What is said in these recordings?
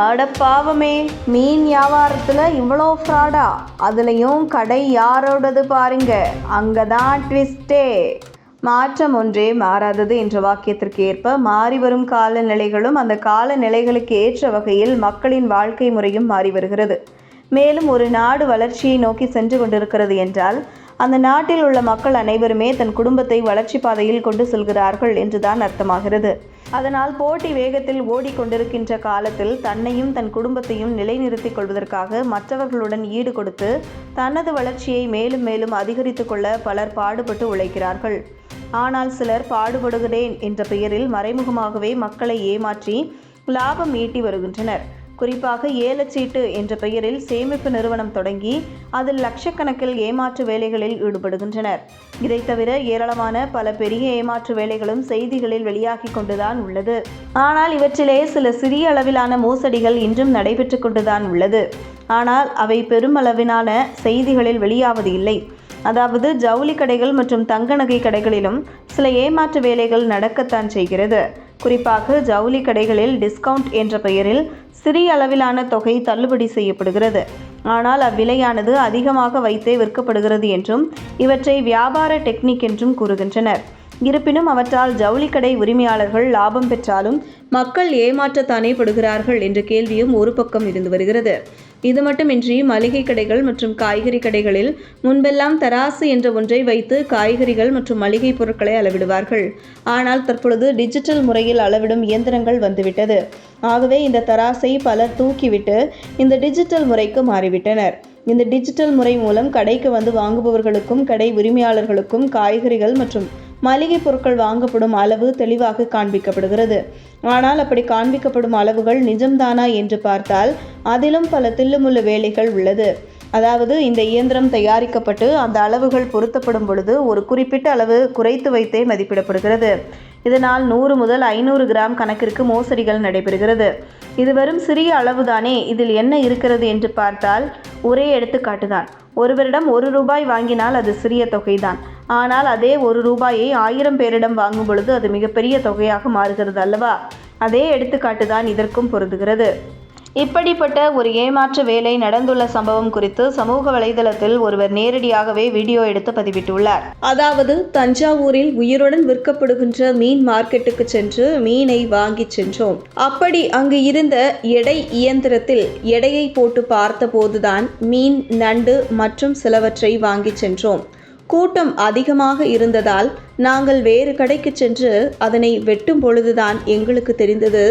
அட பாவமே மீன் வியாபாரத்தில் இவ்வளோ ஃப்ராடா அதுலேயும் கடை யாரோடது பாருங்க. அங்கே தான் ட்விஸ்டே மாற்றம் ஒன்றே மாறாதது என்ற வாக்கியத்திற்கு ஏற்ப மாறி வரும் காலநிலைகளும் அந்த காலநிலைகளுக்கு ஏற்ற வகையில் மக்களின் வாழ்க்கை முறையும் மாறி வருகிறது. மேலும் ஒரு நாடு வளர்ச்சியை நோக்கி சென்று கொண்டிருக்கிறது என்றால் அந்த நாட்டில் உள்ள மக்கள் அனைவருமே தன் குடும்பத்தை வளர்ச்சி பாதையில் கொண்டு செல்கிறார்கள் என்றுதான் அர்த்தமாகிறது. அதனால் போட்டி வேகத்தில் ஓடிக்கொண்டிருக்கின்ற காலத்தில் தன்னையும் தன் குடும்பத்தையும் நிலைநிறுத்திக் கொள்வதற்காக மற்றவர்களுடன் ஈடு கொடுத்து தனது வளர்ச்சியை மேலும் மேலும் அதிகரித்துக் கொள்ள பலர் பாடுபட்டு உழைக்கிறார்கள். ஆனால் சிலர் பாடுபடுகிறேன் என்ற பெயரில் மறைமுகமாகவே மக்களை ஏமாற்றி லாபம் ஈட்டி வருகின்றனர். குறிப்பாக ஏலச்சீட்டு என்ற பெயரில் சேமிப்பு நிறுவனம் தொடங்கி அதில் லட்சக்கணக்கில் ஏமாற்று வேலைகளில் ஈடுபடுகின்றனர். இதை தவிர ஏராளமான பல பெரிய ஏமாற்று வேலைகளும் செய்திகளில் வெளியாகி கொண்டுதான் உள்ளது. ஆனால் இவற்றிலே சில சிறிய அளவிலான மோசடிகள் இன்றும் நடைபெற்று கொண்டுதான் உள்ளது. ஆனால் அவை பெருமளவிலான செய்திகளில் வெளியாவது இல்லை. அதாவது ஜவுளி கடைகள் மற்றும் தங்க நகை கடைகளிலும் சில ஏமாற்று வேலைகள் நடக்கத்தான் செய்கிறது. குறிப்பாக ஜவுளி கடைகளில் டிஸ்கவுண்ட் என்ற பெயரில் சிறிய அளவிலான தொகை தள்ளுபடி செய்யப்படுகிறது. ஆனால் அவ்விலையானது அதிகமாக வைத்தே விற்கப்படுகிறது என்றும் இவற்றை வியாபார டெக்னிக் என்றும் கூறுகின்றனர். இருப்பினும் அவற்றால் ஜவுளி கடை உரிமையாளர்கள் லாபம் பெற்றாலும் மக்கள் ஏமாற்றத்தானே படுகிறார்கள் என்ற கேள்வியும் ஒரு பக்கம் இருந்து வருகிறது. இது மட்டுமின்றி மளிகை கடைகள் மற்றும் காய்கறி கடைகளில் முன்பெல்லாம் தராசு என்ற ஒன்றை வைத்து காய்கறிகள் மற்றும் மளிகை பொருட்களை அளவிடுவார்கள். ஆனால் தற்பொழுது டிஜிட்டல் முறையில் அளவிடும் இயந்திரங்கள் வந்துவிட்டது. ஆகவே இந்த தராசை பலர் தூக்கிவிட்டு இந்த டிஜிட்டல் முறைக்கு மாறிவிட்டனர். இந்த டிஜிட்டல் முறை மூலம் கடைக்கு வந்து வாங்குபவர்களுக்கும் கடை உரிமையாளர்களுக்கும் காய்கறிகள் மற்றும் மளிகை பொருட்கள் வாங்கப்படும் அளவு தெளிவாக காண்பிக்கப்படுகிறது. ஆனால் அப்படி காண்பிக்கப்படும் அளவுகள் நிஜம்தானா என்று பார்த்தால் அதிலும் பல தில்லுமுள்ளு வேலைகள் உள்ளது. அதாவது இந்த இயந்திரம் தயாரிக்கப்பட்டு அந்த அளவுகள் பொருத்தப்படும் பொழுது ஒரு குறிப்பிட்ட அளவு குறைத்து வைத்தே மதிப்பிடப்படுகிறது. இதனால் நூறு முதல் ஐநூறு கிராம் கணக்கிற்கு மோசடிகள் நடைபெறுகிறது. இது வெறும் சிறிய அளவுதானே இதில் என்ன இருக்கிறது என்று பார்த்தால் ஒரே எடுத்துக்காட்டுதான். ஒருவரிடம் ஒரு ரூபாய் வாங்கினால் அது சிறிய தொகைதான். ஆனால் அதே ஒரு ரூபாயை ஆயிரம் பேரிடம் வாங்கும் பொழுது அது மிகப்பெரிய தொகையாக மாறுகிறது அல்லவா? அதே எடுத்துக்காட்டு தான் இதற்கும் பொருந்துகிறது. இப்படிப்பட்ட ஒரு ஏமாற்று வேலை நடந்துள்ள சம்பவம் குறித்து சமூக வலைதளத்தில் ஒருவர் நேரடியாகவே வீடியோ எடுத்து பதிவிட்டுள்ளார். அதாவது தஞ்சாவூரில் உயிருடன் விற்கப்படுகின்ற மீன் மார்க்கெட்டுக்கு சென்று மீனை வாங்கி சென்றோம். அப்படி அங்கு இருந்த எடை இயந்திரத்தில் எடையை போட்டு பார்த்தபோதுதான் மீன் நண்டு மற்றும் சிலவற்றை வாங்கி சென்றோம். கூட்டம் அதிகமாக இருந்ததால் நாங்கள் வேறு கடைக்கு சென்று அதனை வெட்டும் பொழுதுதான் எங்களுக்கு தெரிந்தது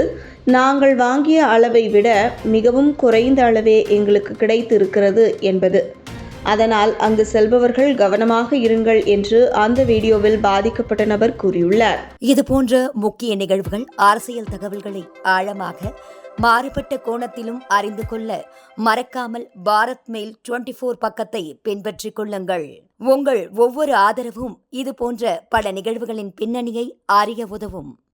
நாங்கள் வாங்கிய அளவை விட மிகவும் குறைந்த அளவே எங்களுக்கு கிடைத்திருக்கிறது என்பது. அதனால் அங்கு செல்பவர்கள் கவனமாக இருங்கள் என்று அந்த வீடியோவில் பாதிக்கப்பட்ட நபர் கூறியுள்ளார். இது போன்ற முக்கிய நிகழ்வுகள் அரசியல் தகவல்களை ஆழமாக மாறுபட்ட கோணத்திலும் அறிந்து கொள்ள மறக்காமல் பாரத் மெயில் டுவெண்டி ஃபோர் பக்கத்தை பின்பற்றிக் கொள்ளுங்கள். உங்கள் ஒவ்வொரு ஆதரவும் இது போன்ற பல நிகழ்வுகளின் பின்னணியை அறிய உதவும்.